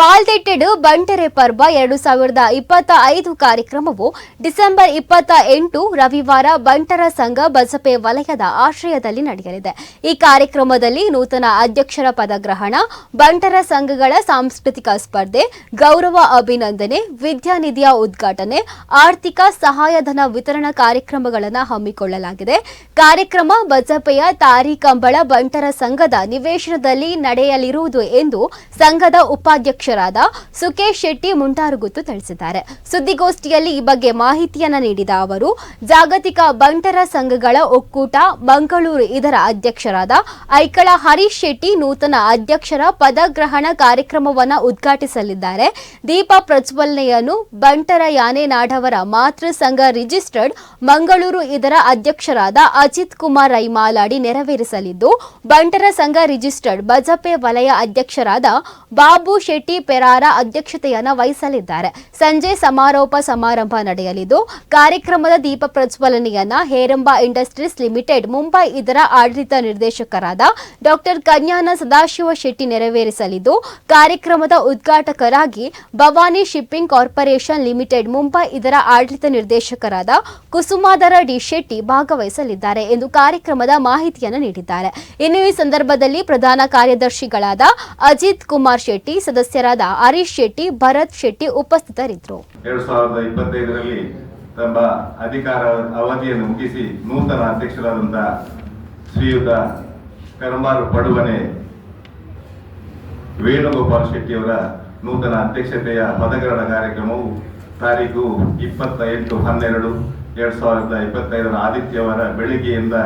ಪಾಲ್ದೆಟ್ಟೆಡು ಬಂಟರೆ ಪರ್ವ ಎರಡು ಸಾವಿರದ ಇಪ್ಪತ್ತ ಐದು ಕಾರ್ಯಕ್ರಮವು ಡಿಸೆಂಬರ್ ಇಪ್ಪತ್ತ ಎಂಟು ರವಿವಾರ ಬಂಟರ ಸಂಘ ಬಸಪೆ ವಲಯದ ಆಶ್ರಯದಲ್ಲಿ ನಡೆಯಲಿದೆ. ಈ ಕಾರ್ಯಕ್ರಮದಲ್ಲಿ ನೂತನ ಅಧ್ಯಕ್ಷರ ಪದಗ್ರಹಣ ಬಂಟರ ಸಂಘಗಳ ಸಾಂಸ್ಕೃತಿಕ ಸ್ಪರ್ಧೆ, ಗೌರವ ಅಭಿನಂದನೆ, ವಿದ್ಯಾನಿಧಿಯ ಉದ್ಘಾಟನೆ, ಆರ್ಥಿಕ ಸಹಾಯಧನ ವಿತರಣಾ ಕಾರ್ಯಕ್ರಮಗಳನ್ನು ಹಮ್ಮಿಕೊಳ್ಳಲಾಗಿದೆ. ಕಾರ್ಯಕ್ರಮ ಬಸಪೆಯ ತಾರಿಕಂಬಳ ಬಂಟರ ಸಂಘದ ನಿವೇಶನದಲ್ಲಿ ನಡೆಯಲಿರುವುದು ಎಂದು ಸಂಘದ ಉಪಾಧ್ಯಕ್ಷರಾದ ಸುಕೇಶ್ ಶೆಟ್ಟಿ ಮುಂಟಾರುಗುತ್ತು ತಿಳಿಸಿದ್ದಾರೆ ಸುದ್ದಿಗೋಷ್ಠಿಯಲ್ಲಿ ಈ ಬಗ್ಗೆ ಮಾಹಿತಿಯನ್ನು ನೀಡಿದ ಅವರು, ಜಾಗತಿಕ ಬಂಟರ ಸಂಘಗಳ ಒಕ್ಕೂಟ, ಮಂಗಳೂರು ಇದರ ಅಧ್ಯಕ್ಷರಾದ ಐಕಳ ಹರೀಶ್ ಶೆಟ್ಟಿ ನೂತನ ಅಧ್ಯಕ್ಷರ ಪದಗ್ರಹಣ ಕಾರ್ಯಕ್ರಮವನ್ನು ಉದ್ಘಾಟಿಸಲಿದ್ದಾರೆ. ದೀಪ ಪ್ರಜ್ವಲನೆಯನ್ನು ಬಂಟರ ಯಾನೆ ನಾಡವರ ಮಾತೃ ಸಂಘ ರಿಜಿಸ್ಟರ್ಡ್ ಮಂಗಳೂರು ಇದರ ಅಧ್ಯಕ್ಷರಾದ ಅಜಿತ್ ಕುಮಾರ್ ರೈ ಮಾಲಾಡಿ ನೆರವೇರಿಸಲಿದ್ದು, ಬಂಟರ ಸಂಘ ರಿಜಿಸ್ಟರ್ಡ್ ಬಜಪೆ ವಲಯ ಅಧ್ಯಕ್ಷರಾದ ಬಾಬು ಶೆಟ್ಟಿ ಪೆರಾರ ಅಧ್ಯಕ್ಷತೆಯನ್ನು ವಹಿಸಲಿದ್ದಾರೆ. ಸಂಜೆ ಸಮಾರೋಪ ಸಮಾರಂಭ ನಡೆಯಲಿದ್ದು, ಕಾರ್ಯಕ್ರಮದ ದೀಪ ಪ್ರಜ್ವಲನೆಯನ್ನ ಹೇರಂಬ ಇಂಡಸ್ಟ್ರೀಸ್ ಲಿಮಿಟೆಡ್, ಮುಂಬೈ ಇದರ ಆಡಳಿತ ನಿರ್ದೇಶಕರಾದ ಡಾಕ್ಟರ್ ಕನ್ಯಾನ ಸದಾಶಿವ ಶೆಟ್ಟಿ ನೆರವೇರಿಸಲಿದ್ದು, ಕಾರ್ಯಕ್ರಮದ ಉದ್ಘಾಟಕರಾಗಿ Bhavani shipping corporation limited, Mumbai ಇದರ ಆಡಳಿತ ನಿರ್ದೇಶಕರಾದ ಕುಸುಮಾಧರ ಡಿ ಶೆಟ್ಟಿ ಭಾಗವಹಿಸಲಿದ್ದಾರೆ ಎಂದು ಕಾರ್ಯಕ್ರಮದ ಮಾಹಿತಿಯನ್ನು ನೀಡಿದ್ದಾರೆ. ಇನ್ನು ಈ ಸಂದರ್ಭದಲ್ಲಿ ಪ್ರಧಾನ ಕಾರ್ಯದರ್ಶಿಗಳಾದ ಅಜಿತ್ ಕುಮಾರ್ ಶೆಟ್ಟಿ ಸದಸ್ಯರಾದ ಹರೀಶ್ ಶೆಟ್ಟಿ, ಭರತ್ ಶೆಟ್ಟಿ ಉಪಸ್ಥಿತರಿದ್ದರು. ಎರಡು ಸಾವಿರದ ಇಪ್ಪತ್ತೈದರಲ್ಲಿ ತಮ್ಮ ಅಧಿಕಾರ ಅವಧಿಯನ್ನು ಮುಗಿಸಿ ನೂತನ ಅಧ್ಯಕ್ಷರಾದಂತಹ ಶ್ರೀಯುತ ಕರ್ಮಾರು ಪಡುವನೆ ವೇಣುಗೋಪಾಲ್ ಶೆಟ್ಟಿಯವರ ನೂತನ ಅಧ್ಯಕ್ಷತೆಯ ಪದಗ್ರಹಣ ಕಾರ್ಯಕ್ರಮವು ತಾರೀಕು ಇಪ್ಪತ್ತ ಎಂಟು ಹನ್ನೆರಡು ಎರಡು ಸಾವಿರದ ಇಪ್ಪತ್ತೈದರ ಆದಿತ್ಯವಾರ ಬೆಳಿಗ್ಗೆಯಿಂದ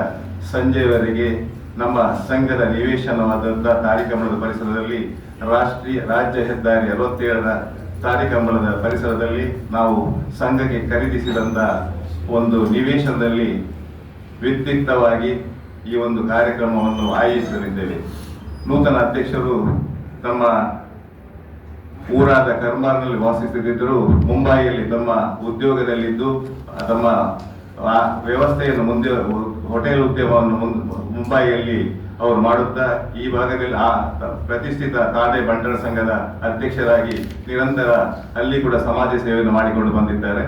ಸಂಜೆಯವರೆಗೆ ನಮ್ಮ ಸಂಘದ ನಿವೇಶನವಾದಂಥ ಕಾರ್ಯಕ್ರಮದ ಪರಿಸರದಲ್ಲಿ ರಾಷ್ಟ್ರೀಯ ರಾಜ್ಯ ಹೆದ್ದಾರಿ ಅರವತ್ತೇಳರ ತಾರಿಕಂಬಳದ ಪರಿಸರದಲ್ಲಿ ನಾವು ಸಂಘಕ್ಕೆ ಖರೀದಿಸಿದಂಥ ಒಂದು ನಿವೇಶನದಲ್ಲಿ ವ್ಯತಿರಿಕ್ತವಾಗಿ ಈ ಒಂದು ಕಾರ್ಯಕ್ರಮವನ್ನು ಆಯೋಜಿಸಲಿದ್ದೇವೆ. ನೂತನ ಅಧ್ಯಕ್ಷರು ತಮ್ಮ ಊರಾದ ಕರ್ಮಾರ್ನಲ್ಲಿ ವಾಸಿಸುತ್ತಿದ್ದರು. ಮುಂಬೈಯಲ್ಲಿ ತಮ್ಮ ಉದ್ಯೋಗದಲ್ಲಿದ್ದು, ತಮ್ಮ ವ್ಯವಸ್ಥೆಯನ್ನು ಮುಂದೆ, ಹೋಟೆಲ್ ಉದ್ಯಮವನ್ನು ಮುಂಬೈಯಲ್ಲಿ ಅವರು ಮಾಡುತ್ತಾ ಈ ಭಾಗದಲ್ಲಿ ಆ ಪ್ರತಿಷ್ಠಿತ ತಾಡೆ ಬಂಟರ ಸಂಘದ ಅಧ್ಯಕ್ಷರಾಗಿ ನಿರಂತರ ಅಲ್ಲಿ ಕೂಡ ಸಮಾಜ ಸೇವೆಯನ್ನು ಮಾಡಿಕೊಂಡು ಬಂದಿದ್ದಾರೆ.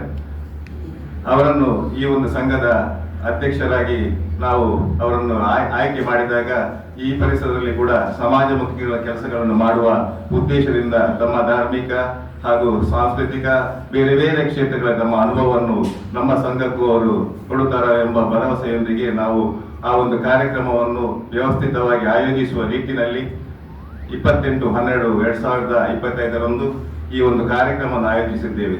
ಅವರನ್ನು ಈ ಒಂದು ಸಂಘದ ಅಧ್ಯಕ್ಷರಾಗಿ ನಾವು ಅವರನ್ನು ಆಯ್- ಆಯ್ಕೆ ಮಾಡಿದಾಗ ಈ ಪರಿಸರದಲ್ಲಿ ಕೂಡ ಸಮಾಜಮುಖಿಗಳ ಕೆಲಸಗಳನ್ನು ಮಾಡುವ ಉದ್ದೇಶದಿಂದ ತಮ್ಮ ಧಾರ್ಮಿಕ ಹಾಗೂ ಸಾಂಸ್ಕೃತಿಕ ಬೇರೆ ಬೇರೆ ಕ್ಷೇತ್ರಗಳ ತಮ್ಮ ಅನುಭವವನ್ನು ನಮ್ಮ ಸಂಘಕ್ಕೂ ಅವರು ಕೊಡುತ್ತಾರೆ ಭರವಸೆಯೊಂದಿಗೆ ನಾವು ಆ ಒಂದು ಕಾರ್ಯಕ್ರಮವನ್ನು ವ್ಯವಸ್ಥಿತವಾಗಿ ಆಯೋಜಿಸುವ ನಿಟ್ಟಿನಲ್ಲಿ ಇಪ್ಪತ್ತೆಂಟು ಹನ್ನೆರಡು ಎರಡ್ ಸಾವಿರದ ಇಪ್ಪತ್ತೈದರಂದು ಈ ಒಂದು ಕಾರ್ಯಕ್ರಮವನ್ನು ಆಯೋಜಿಸಿದ್ದೇವೆ.